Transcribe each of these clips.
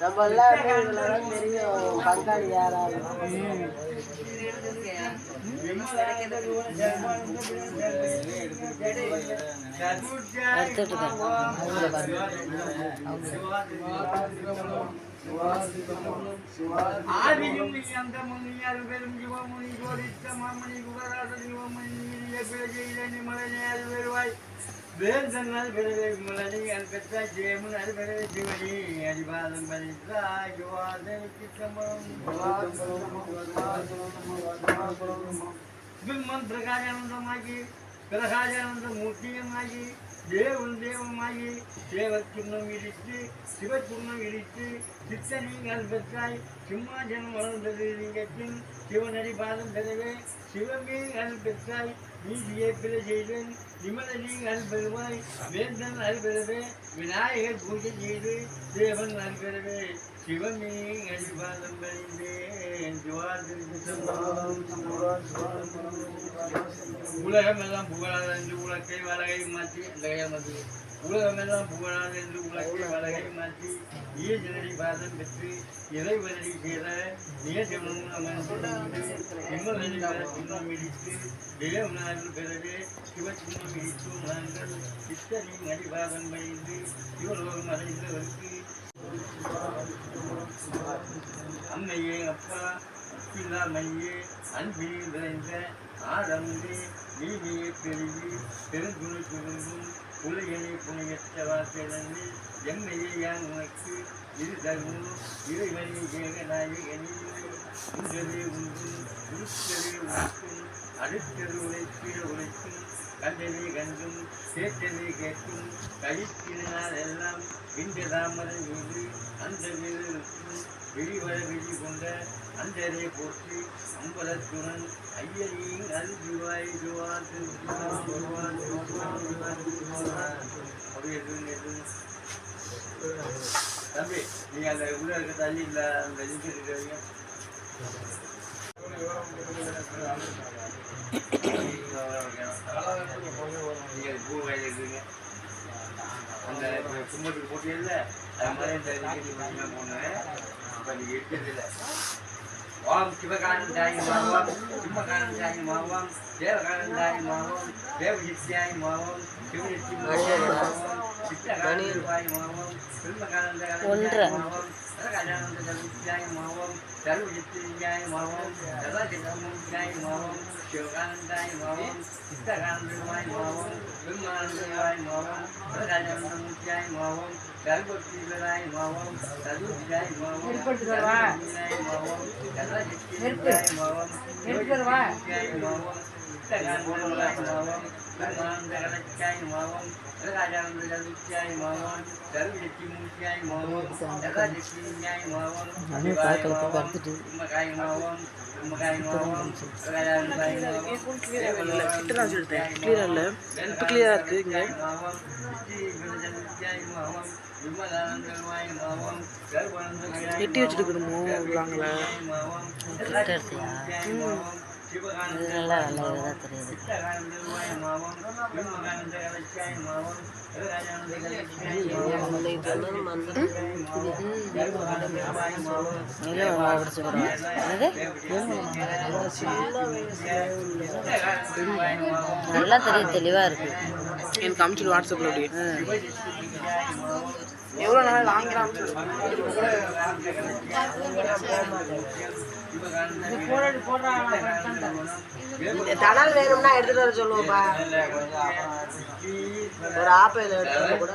நம்ம தான் தெரியும் பங்காளி யாராவது ആദിയും അന്തമുനിയരുവരും യുവമുനി ഗോരിച്ച മാമണി ഗുണരാത യുവമുനി നിമളനെ അരുവരുവായി വേദങ്ങൾ വിരവിമളനി അൽപറ്റ ജയമൻ അൽപരവ ശിവനി അരിവാദം പരിച്ച യുവാദനിക്ക് സമം ബ്രഹ്മം പ്രകാരമാക്കി பிரகாரானந்த மூர்த்தியமாகி தேவன் தேவமாகி தேவச்சுண்ணம் இடித்து சிவச்சுண்ணம் இடித்து சித்தனீங்கள் பெற்றாய் சிம்மாசனம் வளர்ந்தது லிங்கத்தின் சிவனடி பாதம் பெறவே சிவமே அல் பெற்றாய் நீதியை பிழை செய்தேன் விமலனி அல் வேந்தன் அல் விநாயகர் பூஜை செய்து தேவன் அல் பெறவே அடிபாதம் உலகமெல்லாம் புகழாத உலகை வலகை மாற்றி அந்த கையை மாற்றி உலகமெல்லாம் புகழாது என்று உலகை வலகை மாற்றி ஈஜனடி பாதம் பெற்று இறைவனடி செய்த நியஜமும் இடித்து தேவனாரில் பிறகு சிவச்சின்னம் இடித்தும் நாங்கள் சித்தனின் அடிபாதம் பணிந்து சிவலோகம் அடைந்தவருக்கு அம்மையே அப்பா அப்பில்லா மையே அன்பில் விளைந்த ஆடமுதே நீதியை பெருகி பெருங்குழு பெருங்கும் உலகினை புனையற்றவா பிறந்து எம்மையை யான் உனக்கு இரு தர்மம்? இறைவனை ஏக நாயகனி உண்டதே உண்டும் உடுத்ததே உடுக்கும் அடுத்தது உழைப்பிட உழைக்கும் கண்டனை கண்டும் கேட்டதே கேட்கும் கழிப்பினால் எல்லாம் இந்த தாமரை மீது அந்த மீது இருக்கும் வெளிவர வெளி கொண்ட அந்தரே போற்றி அம்பலத்துடன் ஐயரின் அருஜுவாய் ஜுவான் ஜுவான் அப்படி எதுவும் எதுவும் தம்பி நீ அந்த உள்ள இருக்க தள்ளி இல்லை அந்த லிங்க் இருக்கிறீங்க அந்த கும்பத்துக்கு போட்டியல்ல அது மாதிரி இந்த போனேன் இப்போ இருக்கிறதில்ல ஓம் மாவோம் மாவோம் மாவோம் மாவோம் மாவோம் மாவோம் மாவோம் சரகானந்த தர்வித்யாய மாவோம் தர்வஜித்யாய மாவோம் சதாசிதமுத்யாய மாவோம் சிவகானந்தாய மாவோம் சித்தகானந்தாய மாவோம் பிரம்மானந்தாய மாவோம் சரகானந்தமுத்யாய மாவோம் தர்வஜித்யாய மாவோம் தர்வஜித்யாய மாவோம் தர்வஜித்யாய மாவோம் நெருப்பு நெருப்பு வா கிளியரா இல்ல இப்ப கிளியரா இருக்கு இங்க எட்டி வச்சிருக்கணுமோ உள்ளாங்கள இது நல்லா இதாக தெரியுது. நல்லா தெரியும் தெளிவாக இருக்கு. எனக்கு காமிச்சிடு வாட்ஸ்அப்ல அப்படியே. எவ்வளோ நாள் லாங்கில் அனுப்பிச்சு தணல் வேணும்னா எடுத்துட்டு வர சொல்லுவோம்ப்பா. ஒரு ஆப்பிள் எடுத்து கூட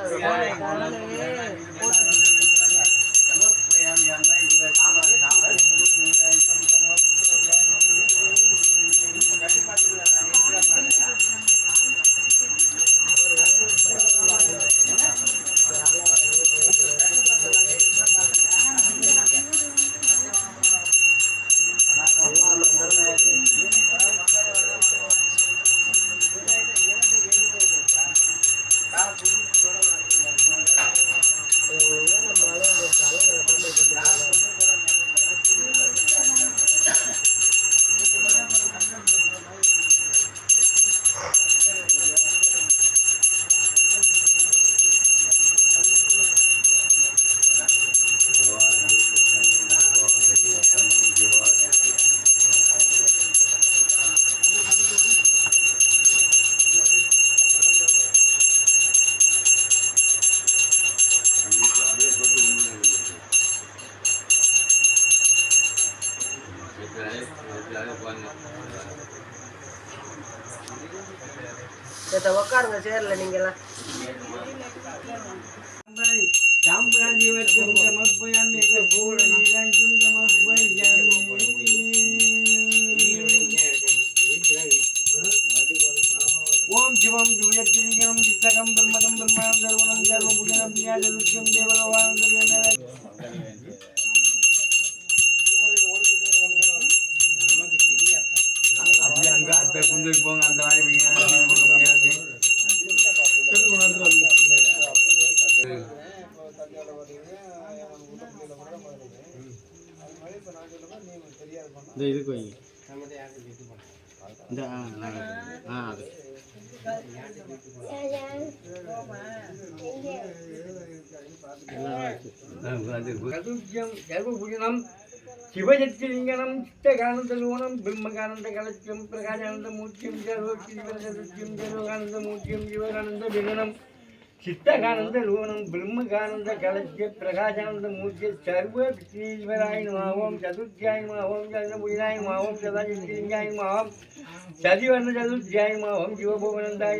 சேத்த உட்காருங்க சேர்ல நீங்களாம் சாம்பிராணி வச்சம் சமர்ப்பயாமி கற்பூர நீராஞ்சம் சமர்ப்பயாமி ஓம் சிவம் திவ்யத்திரிகம் சித்தகம் பிரம்மகம் பிரம்மாணம் சர்வபுஜனம் பிரியாதருஷ்யம் இந்த இதுக்கு வைங்க இந்த ஆ ஆ அது. சதுர்ஜம் சர்வபுஜனம் சிவஜத்திலிங்கனம் சித்தகானந்தலோனம் பிரம்மகானந்த கலத்தியம் பிரகாசானந்த மூர்த்தியம் சர்வத்தியம் சர்வகானந்த மூர்த்தியம் சிவகானந்த விகனம் சித்தகானந்த லோனம் பிரம்மகானந்த கலத்திய பிரகாசானந்த மூர்த்தி சர்வ ஸ்ரீஸ்வராய சதுர்த்தியாயமாவோம் சந்திரபுஜனாயமாவோம் மாவோம் சதிவர்ண சதுர்த்தியாயமாவோம்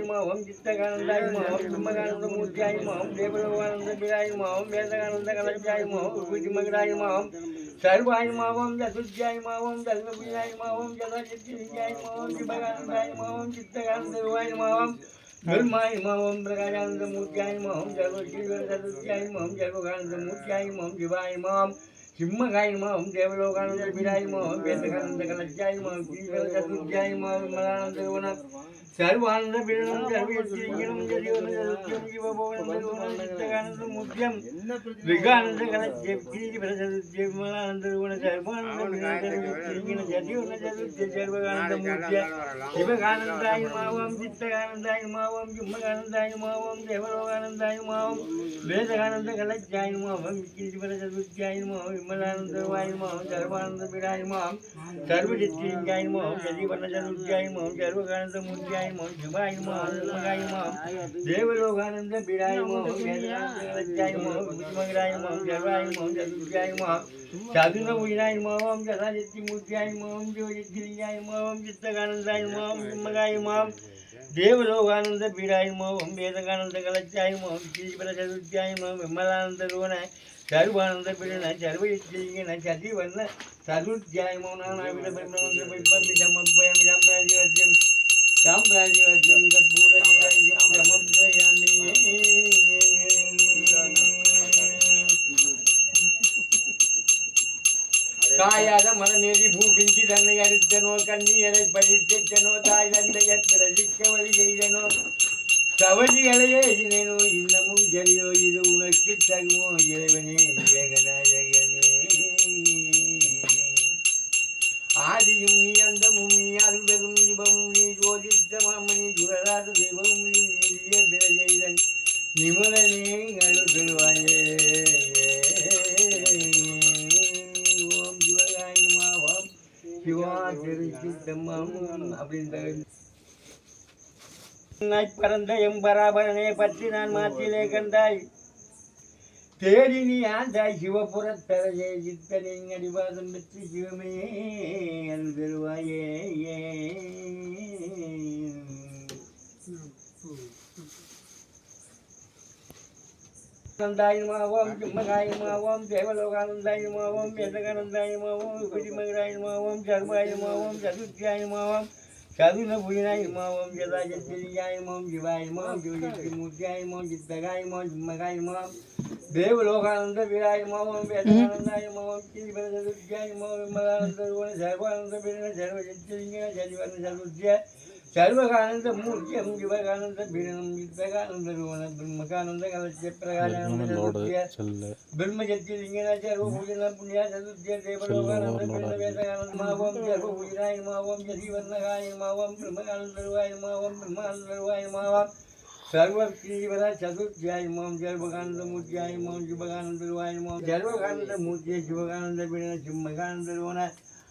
மாவோம் சித்தகானந்தாயமாவோம் பிரம்மகானந்த மூர்த்தியாயமாவோம் தேவலோகானந்த பிராயமாவோம் வேதகானந்த கலத்தியாய மாவோம் சர்வாயமாவோம் சதுர்த்தியாயமாவோம் சர்வாய மாவோம் சிவகானந்தாயமாவோம் சித்தகானந்த மாவோம் பிரம்மாய மாவோம் பிரகாசானந்த மூர்த்தியாய மாவோம் சர்வஸ்ரீவர சதுர்த்தியாய மாவோம் சர்வகானந்த மூர்த்தியாய மாவோம் சிவாய மாவோம் சிம்மகாய மாவோம் தேவலோகானந்த பிராய மாவோம் வேதகானந்த கலத்தியாய மாவோம் ஸ்ரீவர சதுர்த்தியாய மாவோம் மலானந்த குணம் சர்வானந்த பிரணம் சர்வனம் சித்தகானந்த மூர்த்தியம் விகானந்த சதுர்த்தியம் மலானந்த குண சர்வானந்த ஜதிவன சதுர்த்திய சர்வகானந்த மூர்த்தியம் சிவகானந்தாய மாவம் சித்தகானந்தாய மாவம் சிம்மகானந்தாய மாவம் தேவலோகானந்தாய மாவம் வேதகானந்த கலச்சாய மாவம் விக்கிரிவர சதுர்த்தியாய மாவம் விமலானந்த வாய மாவம் சர்வானந்த பிராய மாவம் சர்வஜித்திலிங்காய மாவம் சதிவர்ண சதுர்த்தியாய மாவம் சர்வகானந்த மூர்த்தியாய மாவம் சிவாய மாவம் சிம்மகாய மாவம் தேவலோகானந்த பிராய மாவம் வேதகானந்த கலச்சாய மாவம் விமகராய மாவம் சர்வாய மாவம் சதுர்த்தியாய மாவம் சதுன உயிராய மாவம் சதாஜத்தி மூர்த்தியாய மாவம் ஜோதித்திலிங்காய மாவம் சித்தகானந்தாய மாவம் சிம்மகாய மாவம் தேவலோகானந்த பீடாய மாவம் வேதகானந்த கலச்சாய மாவம் ஸ்ரீபர சதுர்த்தியாய மாவம் விமலானந்த காயாத மரமேறி பூபிஞ்சி தன்னை அறுத்தனோ கண்ணீரை பழித்தனோ தாய் தந்தையற் பிரசிக்க வழி செய்தனோ. கவலிகளையே இனோ இன்னமும் சரியோ இது உனக்கு தகுமோ இறைவனே ஏகநாயகனே நிமலனே அருள் ஓம் சிவகாய சிவா திருச்சித்தம்மம் அப்படின்ற பறந்த எம்பராபரனே பற்றி நான் மாத்திலே கண்டாய். தேடி நீ ஆண்டாய் சிவபுரத்தரையே சித்தனின் அடிவாதம் பெற்று சிவமே அருள் நந்தாயமாவோம் சிம்மகாயமாவோம் தேவலோகானந்தாயமாவோம் வேதகானந்தாயமாவோம் விபதிமகராயமாவோம் சர்வாயமாவோம் சதுர்த்தியாயமாவோம் சதுன புயனாயமாவோம் ஜதாஜத்திரியாயமாம் சிவாயமாம் சிவஜத்திமூர்த்தியாயமாம் சித்தகாயமாம் தேவலோகானந்த விராயமாவும் வேதானந்தாயமாவும் ஸ்ரீபர சதுர்த்தியாயமாவும் விமலானந்த ருவன சர்வானந்த பிரண சர்வஜத்திலிங்க சரிவர்ண சதுர்த்திய சர்வகானந்த மூர்த்தியம் சிவகானந்த பிரணம் சித்தகானந்த ருவன பிரம்மகானந்த கலசிய பிரகானந்த சதுர்த்திய பிரம்மஜத்திலிங்கன சர்வபூஜன புண்ணிய சதுர்த்திய தேவலோகானந்த பிரண வேதானந்த மாவோம் சர்வபூஜனாய மாவோம் ஜதிவர்ணகாய மாவோம் பிரம்மகானந்த ருவாய மாவோம் பிரம்மானந்த ருவாய மாவோம் சர்வஸ்ரீவர சதுர்த்தியாயமாம் சர்வகானந்த மூர்த்தியாயமாம் சிவகானந்த ருவாயமாம் சர்வகானந்த மூர்த்திய